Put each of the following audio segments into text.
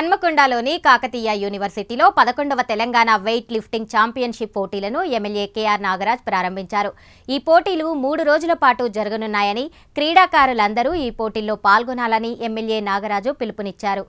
హన్మకొండలోని కాకతీయ యూనివర్సిటీలో పదకొండవ Telangana weight lifting championship పోటీలను ఎమ్మెల్యే కేఆర్ నాగరాజ్ ప్రారంభించారు. ఈ పోటీలు మూడు రోజుల పాటు జరగనున్నాయని క్రీడాకారులందరూ ఈ పోటీల్లో పాల్గొనాలని ఎమ్మెల్యే నాగరాజు పిలుపునిచ్చారు.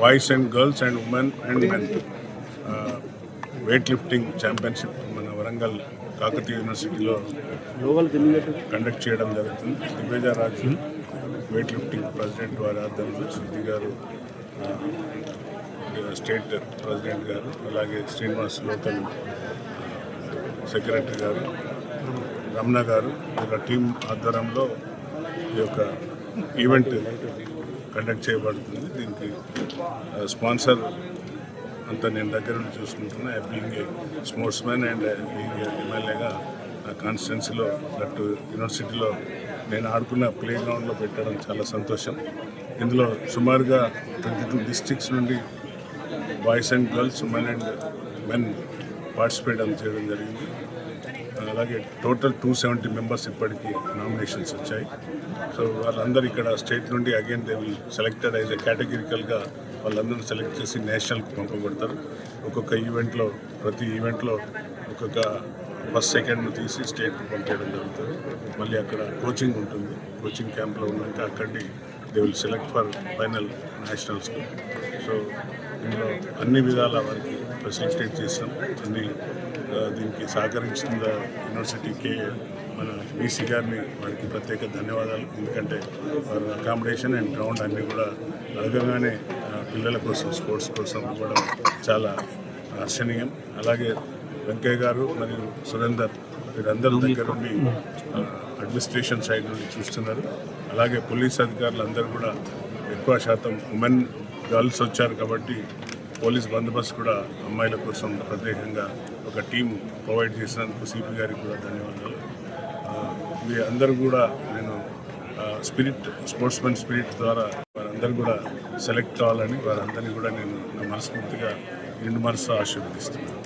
Boys and girls and women and men weight lifting championship మన వరంగల్ కాకతీయ యూనివర్సిటీలో కండక్ట్ చేయడం జరుగుతుంది. దివ్యజ రాజు వెయిట్ లిఫ్టింగ్ ప్రెసిడెంట్ వారి ఆధ్వర్యంలో శృతి గారు స్టేట్ ప్రెసిడెంట్ గారు అలాగే శ్రీనివాస్ లోకల్ సెక్రటరీ గారు రమణ గారు వీళ్ళ టీం ఆధ్వర్యంలో ఈ యొక్క ఈవెంట్ కండక్ట్ చేయబడుతుంది. దీనికి స్పాన్సర్ అంతా నేను దగ్గర నుండి చూసుకుంటున్నా. Being sportsman and being ఎమ్మెల్యేగా నా కాన్స్టిట్యున్సీలో అటు యూనివర్సిటీలో నేను ఆడుకున్న ప్లే గ్రౌండ్లో పెట్టడం చాలా సంతోషం. ఇందులో సుమారుగా ట్వంటీ టూ డిస్ట్రిక్ట్స్ నుండి boys and girls men and men participate చేయడం జరిగింది. అలాగే టోటల్ టూ సెవెంటీ మెంబర్స్ ఇప్పటికీ నామినేషన్స్ వచ్చాయి. సో వాళ్ళందరూ ఇక్కడ స్టేట్ నుండి అగైన్ దే విల్ సెలెక్టెడ్ అయితే కేటగిరికల్గా వాళ్ళందరూ సెలెక్ట్ చేసి నేషనల్కి పంపబడతారు. ఒక్కొక్క ఈవెంట్లో ప్రతి ఈవెంట్లో ఒక్కొక్క ఫస్ట్ సెకండ్ను తీసి స్టేట్కి పంపేయడం జరుగుతుంది. మళ్ళీ అక్కడ కోచింగ్ ఉంటుంది. కోచింగ్ క్యాంప్లో ఉన్నాక అక్కడి they will select for final నేషనల్స్కి so ఇందులో అన్ని విధాల వారికి ఫెసిలిటేట్ చేస్తాం అన్ని దీనికి సహకరించిన యూనివర్సిటీకి మన బీసీ గారిని వారికి ప్రత్యేక ధన్యవాదాలు. ఎందుకంటే వారు అకామిడేషన్ అండ్ గ్రౌండ్ అన్నీ కూడా అడగగానే పిల్లల కోసం స్పోర్ట్స్ కోసం కూడా చాలా హర్షణీయం అలాగే వెంకయ్య గారు మరియు సురేందర్ వీరందరి దగ్గర నుండి అడ్మినిస్ట్రేషన్ సైడ్ నుండి చూస్తున్నారు. అలాగే పోలీస్ అధికారులు అందరూ కూడా ఎక్కువ శాతం ఉమెన్ గర్ల్స్ వచ్చారు కాబట్టి పోలీస్ బందోబస్తు కూడా అమ్మాయిల కోసం ప్రత్యేకంగా ఒక టీం ప్రొవైడ్ చేసినందుకు సిపి గారికి కూడా ధన్యవాదాలు. మీ అందరూ కూడా నేను స్పిరిట్ స్పోర్ట్స్ మెన్ స్పిరిట్ ద్వారా వారందరూ కూడా సెలెక్ట్ కావాలని వారందరినీ కూడా నేను నా మనస్ఫూర్తిగా రెండు మనసు ఆశీర్వదిస్తున్నాను.